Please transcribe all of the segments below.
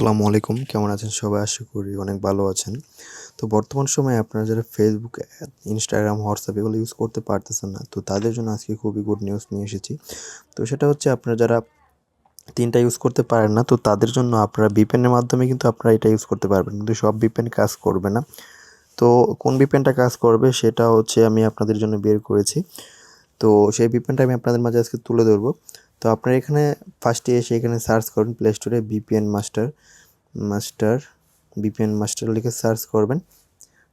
আসসালামু আলাইকুম। কেমন আছেন সবাই? আশা করি অনেক ভালো আছেন। তো বর্তমান সময়ে আপনারা যারা ফেসবুক ইনস্টাগ্রাম হোয়াটসঅ্যাপ এগুলো ইউজ করতে পারতেছেন না, তো তাদের জন্য আজকে খুবই গুড নিউজ নিয়ে এসেছি। তো সেটা হচ্ছে আপনারা যারা তিনটা ইউজ করতে পারেন না, তো তাদের জন্য আপনারা বিপেনের মাধ্যমে কিন্তু আপনারা এটা ইউজ করতে পারবেন। কিন্তু সব বিপেন কাজ করবে না। তো কোন বিপেনটা কাজ করবে সেটা হচ্ছে আমি আপনাদের জন্য বের করেছি। তো সেই বিপেনটা আমি আপনাদের মাঝে আজকে তুলে ধরবো। তো আপনারা এখানে ফার্স্টে এসে এখানে সার্চ করুন প্লে স্টোরে VPN master master VPN master লিখে সার্চ করবেন।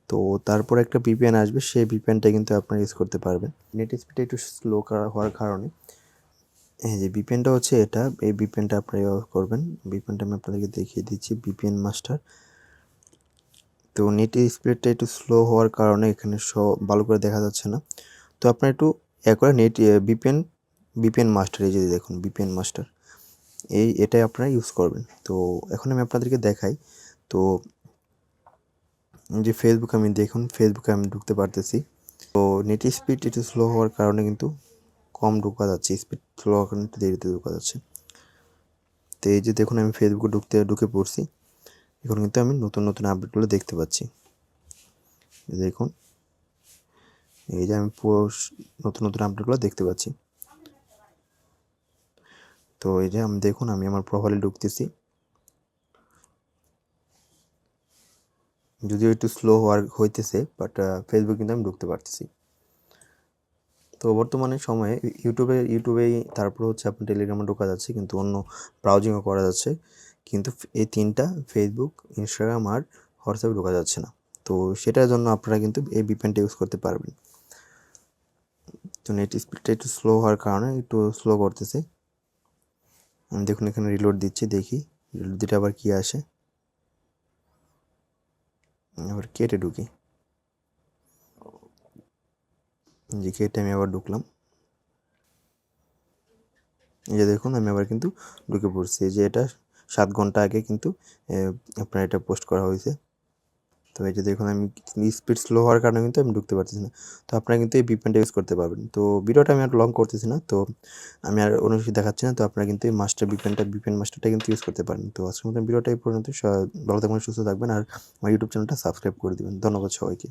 তো তারপর একটা বিপিএন আসবে, সেই বিপিএনটা কিন্তু আপনারা ইউজ করতে পারবেন। নেট স্পিডটা একটু স্লো হওয়ার কারণে। এই যে বিপিএনটা হচ্ছে এটা, এই বিপিএনটা আপনারা ইউজ করবেন। বিপিএনটা আমি আপনাদেরকে দেখিয়ে দিচ্ছি বিপিএন মাস্টার তো নেট স্পিডটা একটু স্লো হওয়ার কারণে এখানে সব ভালো করে দেখা যাচ্ছে না। তো আপনারা একটু এ করে নেট বিপিএন বিপিএন মাস্টার এই যে দেখুন বিপিএন মাস্টার এই এটাই আপনারা ইউজ করবেন। তো এখন আমি আপনাদেরকে দেখাই। তো যে ফেসবুক আমি দেখুন ফেসবুকে আমি ঢুকতে পারতেছি। তো নেট স্পিড একটু স্লো হওয়ার কারণে কিন্তু কম ঢুকা যাচ্ছে স্পিড স্লো হওয়ার কারণে একটু দেরিতে ঢোকা যাচ্ছে। তো এই যে দেখুন, আমি ফেসবুকে ঢুকতে, ঢুকে পড়ছি। এখন কিন্তু আমি নতুন নতুন আপডেটগুলো দেখতে পাচ্ছি। দেখুন, এই যে আমি নতুন নতুন আপডেটগুলো দেখতে পাচ্ছি। তো এই যে আমি দেখুন, আমি আমার প্রোফাইলে ঢুকতেছি। যদিও একটু স্লো হওয়ার হইতেছে বাট ফেসবুক কিন্তু আমি ঢুকতে পারতেছি। তো বর্তমানে সময়ে ইউটিউবে ইউটিউবেই তারপর হচ্ছে আপনার টেলিগ্রামে ঢোকা যাচ্ছে, কিন্তু অন্য ব্রাউজিংও করা যাচ্ছে। কিন্তু এই তিনটা ফেসবুক ইনস্টাগ্রাম আর হোয়াটসঅ্যাপে ঢোকা যাচ্ছে না। তো সেটার জন্য আপনারা কিন্তু এই বিপেনটা ইউজ করতে পারবেন। তো নেট স্পিডটা একটু স্লো হওয়ার কারণে একটু স্লো করতেছে। আমি দেখুন, এখানে রিলোড দিচ্ছি, দেখি। রিলোড দিতে আবার কী আসে? আবার কেটে ঢুকি। যে কেটে আমি আবার ঢুকলাম। এই যে দেখুন, আমি আবার কিন্তু ঢুকে পড়ছি। যে এটা সাত ঘণ্টা আগে কিন্তু আপনার এটা পোস্ট করা হয়েছে। তো এই যে দেখুন আমি স্পিড স্লো হওয়ার কারণে কিন্তু আমি ঢুকতে পারতেছি না। তো আপনারা কিন্তু এই বিপেনটা ইউজ করতে পারবেন। তো ভিডিওটা আমি আর লং করতেছি না। তো আমি আর অন্য কিছু দেখাচ্ছি না। তো আপনারা কিন্তু এই মাস্টার বিপেনটা বিপেন মাস্টারটা কিন্তু ইউজ করতে পারেন। তো আজকের মতো ভিডিওটা এই পর্যন্ত ভালো থাকবেন, সুস্থ থাকবেন। আর আমার ইউটিউব চ্যানেলটা সাবস্ক্রাইব করে দেবেন। ধন্যবাদ সবাইকে।